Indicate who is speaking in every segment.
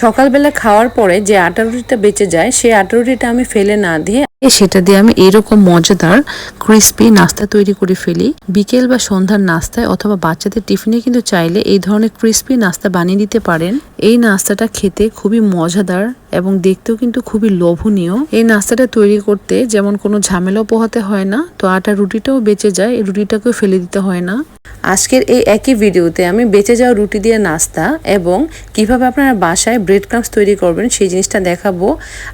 Speaker 1: সকালবেলা খাওয়ার পরে যে আটা রুটিটা বেঁচে যায়, সেই আটা রুটিটা আমি ফেলে না দিয়ে সেটা দিয়ে আমি এরকম মজাদার ক্রিস্পি নাস্তা তৈরি করে ফেলি। বিকেল বা সন্ধ্যার নাস্তায় অথবা বাচ্চাদের টিফিনে কিন্তু চাইলে এই ধরনের ক্রিস্পি নাস্তা বানিয়ে দিতে পারেন। এই নাস্তাটা খেতে খুবই মজাদার এবং দেখতেও কিন্তু খুবই লোভনীয়। এই নাস্তাটা তৈরি করতে যেমন কোনো ঝামেলাও পোহাতে হয় না, তো আটা রুটিটাও বেঁচে যায় এই রুটিটাকেও ফেলে দিতে হয় না। আজকের এই একই ভিডিওতে আমি বেঁচে যাওয়া রুটি দিয়ে নাস্তা এবং কীভাবে আপনারা বাসায় ব্রেড ক্রামস তৈরি করবেন সেই জিনিসটা দেখাবো।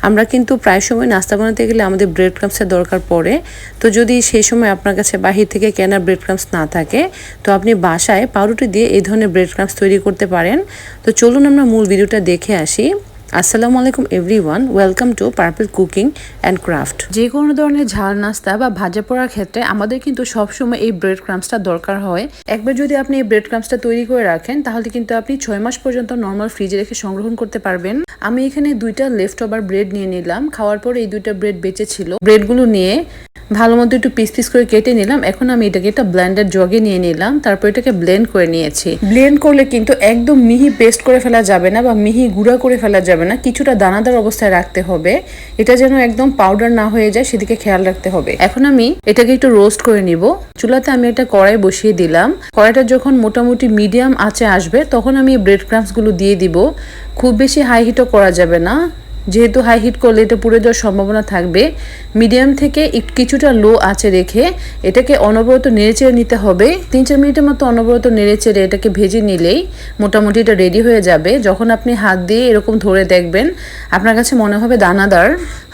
Speaker 1: আমরা কিন্তু প্রায় সময় নাস্তা বানাতে গেলে আমাদের ব্রেড ক্রামসের দরকার পড়ে। তো যদি সেই সময় আপনার কাছে বাহির থেকে কেনা ব্রেড ক্রামস না থাকে, তো আপনি বাসায় পাউরুটি দিয়ে এই ধরনের ব্রেড ক্রামস তৈরি করতে পারেন। তো চলুন আমরা মূল ভিডিওটা দেখে আসি। আসসালামু আলাইকুম everyone, welcome to purple cooking and craft. যে কোনো ধরনের ঝাল, নাস্তা বা ভাজা পোড়ার ক্ষেত্রে আমাদের কিন্তু সবসময় এই ব্রেড ক্রামসটা দরকার হয়। একবার যদি আপনি এই ব্রেড ক্রামসটা তৈরি করে রাখেন, তাহলে কিন্তু আপনি ছয় মাস পর্যন্ত নর্মাল ফ্রিজে রেখে সংগ্রহণ করতে পারবেন। আমি এখানে দুইটা লেফট ওভার ব্রেড নিয়ে নিলাম। খাওয়ার পরে এই দুইটা ব্রেড বেঁচে ছিল। ব্রেডগুলো নিয়ে ভালো মতো একটু পিস পিস করে কেটে নিলাম। এখন আমি এটাকে একটা ব্লেন্ডার জগে নিয়ে নিলাম। তারপর এটাকে ব্লেন্ড করে নিয়েছি। ব্লেন্ড করলে কিন্তু একদম মিহি পেস্ট করে ফেলা যাবে না বা মিহি গুঁড়া করে ফেলা যাবে না। কিছুটা দানাদার অবস্থায় রাখতে হবে। এটা যেন একদম পাউডার না হয়ে যায় সেদিকে খেয়াল রাখতে হবে। এখন আমি এটাকে একটু রোস্ট করে নিব। চুলাতে আমি একটা কড়াই বসিয়ে দিলাম। কড়াইটা যখন মোটামুটি মিডিয়াম আঁচে আসবে তখন আমি ব্রেড ক্রামসগুলো দিয়ে দিব। খুব বেশি হাই হিটও করা যাবে না। যেহেতু হাই হিট করলে এটা পুড়ে যাওয়ার সম্ভাবনা থাকবে মিডিয়াম থেকে কিছুটা লো আঁচে রেখে এটাকে অনবরত নেড়েচেড়ে নিতে হবে। তিন চার মিনিটের মতো অনবরত নেড়েচেড়ে এটাকে ভেজে নিলেই মোটামুটি এটা রেডি হয়ে যাবে। যখন আপনি হাত দিয়ে এরকম ধরে দেখবেন, আপনার কাছে মনে হবে দানাদার।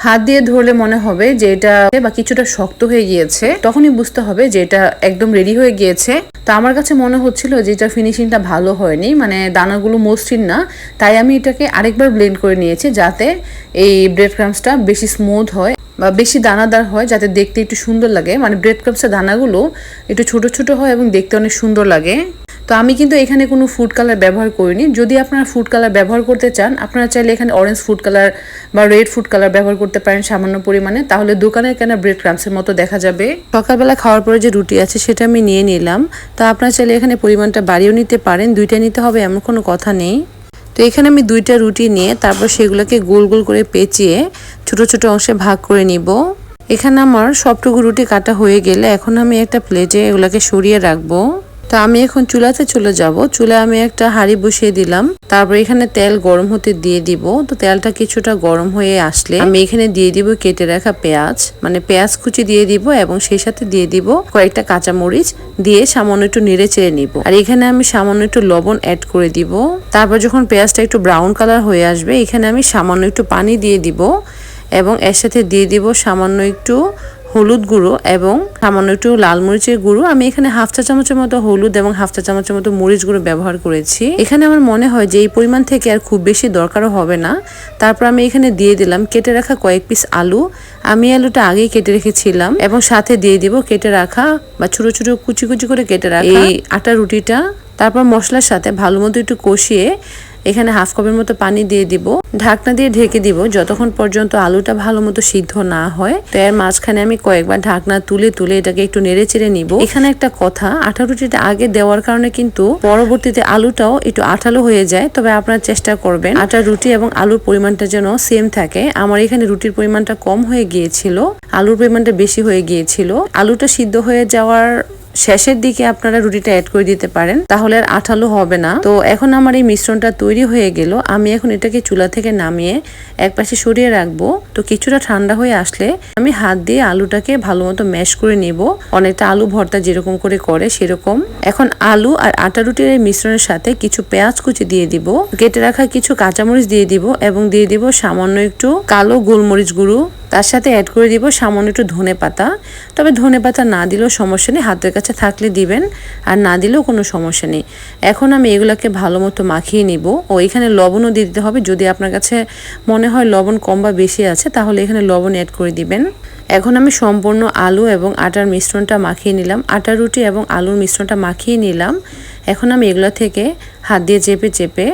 Speaker 1: হাত দিয়ে ধরলে মনে হবে যে এটা বা কিছুটা শক্ত হয়ে গিয়েছে। তখনই বুঝতে হবে যে এটা একদম রেডি হয়ে গিয়েছে। তো আমার কাছে মনে হচ্ছিল যে এটা ফিনিশিংটা ভালো হয়নি মানে দানাগুলো মসৃণ না, তাই আমি এটাকে আরেকবার ব্লেন্ড করে নিয়েছি যাতে এই ব্রেড ক্রামসটা বেশি স্মুথ হয় বা বেশি দানাদার হয়, যাতে দেখতে একটু সুন্দর লাগে। মানে ব্রেড ক্রামসের দানাগুলো একটু ছোট ছোট হয় এবং দেখতে অনেক সুন্দর লাগে। তো আমি কিন্তু এখানে কোনো ফুড কালার ব্যবহার করিনি। যদি আপনারা ফুড কালার ব্যবহার করতে চান, আপনারা চাইলে এখানে অরেঞ্জ ফুড কালার বা রেড ফুড কালার ব্যবহার করতে পারেন সামান্য পরিমাণে। তাহলে দোকানে কেনা ব্রেড ক্রামসের মতো দেখা যাবে। সকালবেলা খাওয়ার পরে যে রুটি আছে, সেটা আমি নিয়ে নিলাম। তা আপনারা চাইলে এখানে পরিমাণটা বাড়িয়েও নিতে পারেন। দুইটা নিতে হবে, এমন কোনো কথা নেই। তো এখানে আমি দুইটা রুটি নিয়ে তারপর সেগুলোকে গোল গোল করে পেঁচিয়ে ছোট ছোট অংশে ভাগ করে নিব। এখানে আমার সবটুকু রুটি কাটা হয়ে গেলে এখন আমি একটা প্লেটে এগুলোকে সরিয়ে রাখব। তো আমি এখন চুলাতে চলে যাব। চুলে আমি একটা হাঁড়ি বসিয়ে দিলাম। তারপর এখানে তেল গরম হতে দিয়ে দিব। তো তেলটা কিছুটা গরম হয়ে আসলে আমি এখানে দিয়ে দিব কেটে রাখা পেঁয়াজ। মানে পেঁয়াজ কুচি দিয়ে দিব এবং সেই সাথে দিয়ে দিব কয়েকটা কাঁচামরিচ। দিয়ে সামান্য একটু নেড়ে চেড়ে নিব। আর এখানে আমি সামান্য একটু লবণ অ্যাড করে দিব। তারপর যখন পেঁয়াজটা একটু ব্রাউন কালার হয়ে আসবে, এখানে আমি সামান্য একটু পানি দিয়ে দিব। এবং এর সাথে দিয়ে দিব সামান্য একটু হলুদ গুঁড়ো এবং সামান্য একটু লাল মরিচের গুঁড়ো। আমি এখানে হাফ চা চামচের মতো হলুদ এবং হাফ চা চামচের মতো মরিচ গুঁড়ো ব্যবহার করেছি। এখানে আমার মনে হয় যে এই পরিমাণ থেকে আর খুব বেশি দরকারও হবে না। তারপর আমি এখানে দিয়ে দিলাম কেটে রাখা কয়েক পিস আলু। আমি আলুটা আগেই কেটে রেখেছিলাম এবং সাথে দিয়ে দিব কেটে রাখা বা ছোট ছোট কুচি কুচি করে কেটে রাখা এই আটা রুটিটা। তারপর মশলার সাথে ভালো মতো একটু কষিয়ে এখানে হাফ কাপের মতো পানি দিয়ে দিব। ঢাকনা দিয়ে ঢেকে দিব যতক্ষণ পর্যন্ত আলুটা ভালো মতো সিদ্ধ না হয়। তো এর মাঝখানে আমি কয়েকবার ঢাকনা তুলে তুলে এটাকে একটু নেড়ে চেড়ে নিব। এখানে একটা কথা আঠা রুটিটা আগে দেওয়ার কারণে কিন্তু পরবর্তীতে আলুটাও একটু আঠালো হয়ে যায়। তবে আপনারা চেষ্টা করবেন আটা, রুটি এবং আলুর পরিমাণটা যেন সেম থাকে। আমার এখানে রুটির পরিমাণটা কম হয়ে গিয়েছিল, আলুর পরিমাণটা বেশি হয়ে গিয়েছিল। আলুটা সিদ্ধ হয়ে যাওয়ার শেষের দিকে আপনারা রুটিটা অ্যাড করে দিতে পারেন, তাহলে আর আঠালো হবে না। তো এখন আমার এই মিশ্রণটা তৈরি হয়ে গেল। আমি এখন এটাকে চুলা থেকে নামিয়ে এক পাশে সরিয়ে রাখব। তো কিছুটা ঠান্ডা হয়ে আসলে আমি হাত দিয়ে আলুটাকে ভালো মতো ম্যাশ করে নিব। অনেকটা আলু ভর্তা যেরকম করে করে সেরকম। এখন আলু আর আটা রুটির এই মিশ্রণের সাথে কিছু পেঁয়াজ কুচি দিয়ে দিব। কেটে রাখা কিছু কাঁচামরিচ দিয়ে দিব এবং দিয়ে দিব সামান্য একটু কালো গোলমরিচ গুঁড়ো। তার সাথে অ্যাড করে দিব সামান্য একটু ধনে পাতা। তবে ধনে পাতা না দিলেও সমস্যা নেই, হাতের কাছে থাকলে দিবেন, আর না দিলেও কোনো সমস্যা নেই। এখন আমি এগুলোকে ভালো মতো মাখিয়ে নিব। ও, এখানে লবণও দিতে হবে। যদি আপনার কাছে মনে হয় লবণ কম বা বেশি আছে, তাহলে এখানে লবণ অ্যাড করে দিবেন। এখন আমি সম্পূর্ণ আলু এবং আটার মিশ্রণটা মাখিয়ে নিলাম। আটা, রুটি এবং আলুর মিশ্রণটা মাখিয়ে নিলাম। এখন আমি এগুলো থেকে হাত দিয়ে চেপে চেপে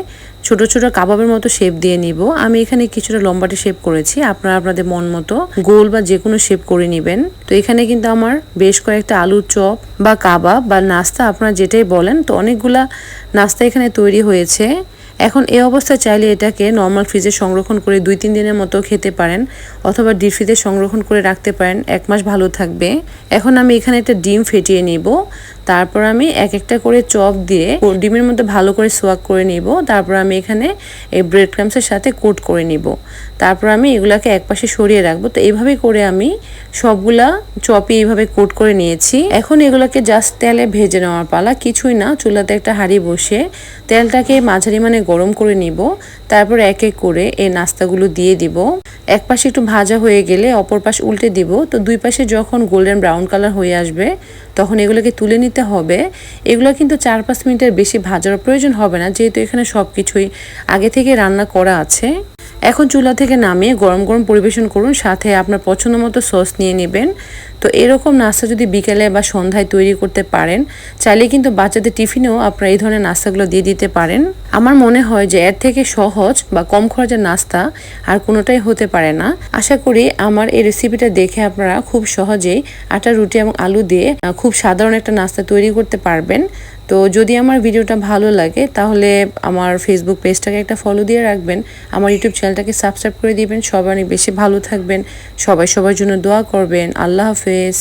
Speaker 1: ছোট ছোট কাবাবের মতো শেপ দিয়ে নিব। আমি এখানে কিছুটা লম্বাটে শেপ করেছি। আপনারা আপনাদের মন মতো গোল বা যে কোনো শেপ করে নেবেন। তো এখানে কিন্তু আমার বেশ কয়েকটা আলুর চপ বা কাবাব বা নাস্তা আপনারা যেটাই বলেন, তো অনেকগুলা নাস্তা এখানে তৈরি হয়েছে। এখন এই অবস্থা চাইলে এটাকে নর্মাল ফ্রিজে সংরক্ষণ করে দুই তিন দিনের মতো খেতে পারেন অথবা ডিপ ফ্রিজে সংরক্ষণ করে রাখতে পারেন। এক মাস ভালো থাকবে। এখন আমি এখানে একটা ডিম ফেটিয়ে নিব। তারপর আমি এক একটা করে চপ দিয়ে ডিমের মধ্যে ভালো করে সোয়াক করে নিব। তারপর আমি এখানে এই ব্রেড ক্রামসের সাথে কোট করে নিব। তারপর আমি এগুলাকে একপাশে সরিয়ে রাখব। তো এইভাবে করে আমি সবগুলা চপই এইভাবে কোট করে নিয়েছি। এখন এগুলোকে জাস্ট তেলে ভেজে নেওয়ার পালা। কিছুই না, চুলাতে একটা হাঁড়ি বসে তেলটাকে মাঝারি মানে গরম করে নিব। তারপর এক এক করে এই নাস্তাগুলো দিয়ে দিব। এক পাশে একটু ভাজা হয়ে গেলে অপর পাশ উল্টে দিব। তো দুই পাশে যখন গোল্ডেন ব্রাউন কালার হয়ে আসবে, তখন এগুলোকে তুলে নিতে হবে। এগুলো কিন্তু চার পাঁচ মিনিটের বেশি ভাজার প্রয়োজন হবে না, যেহেতু এখানে সব কিছুই আগে থেকে রান্না করা আছে। এখন চুলা থেকে নামিয়ে গরম গরম পরিবেশন করুন, সাথে আপনার পছন্দ মতো সস নিয়ে নেবেন। তো এরকম নাস্তা যদি বিকেলে বা সন্ধ্যায় তৈরি করতে পারেন, চাইলে কিন্তু বাচ্চাদের টিফিনেও আপনারা এই ধরনের নাস্তাগুলো দিয়ে দিতে পারেন। আমার মনে হয় যে এর থেকে সহজ বা কম খরচের নাস্তা আর কোনোটাই হতে পারে না। আশা করি আমার এই রেসিপিটা দেখে আপনারা খুব সহজেই আটা, রুটি এবং আলু দিয়ে খুব সাধারণ একটা নাস্তা তৈরি করতে পারবেন। তো যদি আমার ভিডিওটা ভালো লাগে, তাহলে আমার ফেসবুক পেজটাকে একটা ফলো দিয়ে রাখবেন। আমার ইউটিউব চ্যানেলটাকে সাবস্ক্রাইব করে দিবেন। সবাই বেশি ভালো থাকবেন। সবাই সবার জন্য দোয়া করবেন। আল্লাহ হাফেজ।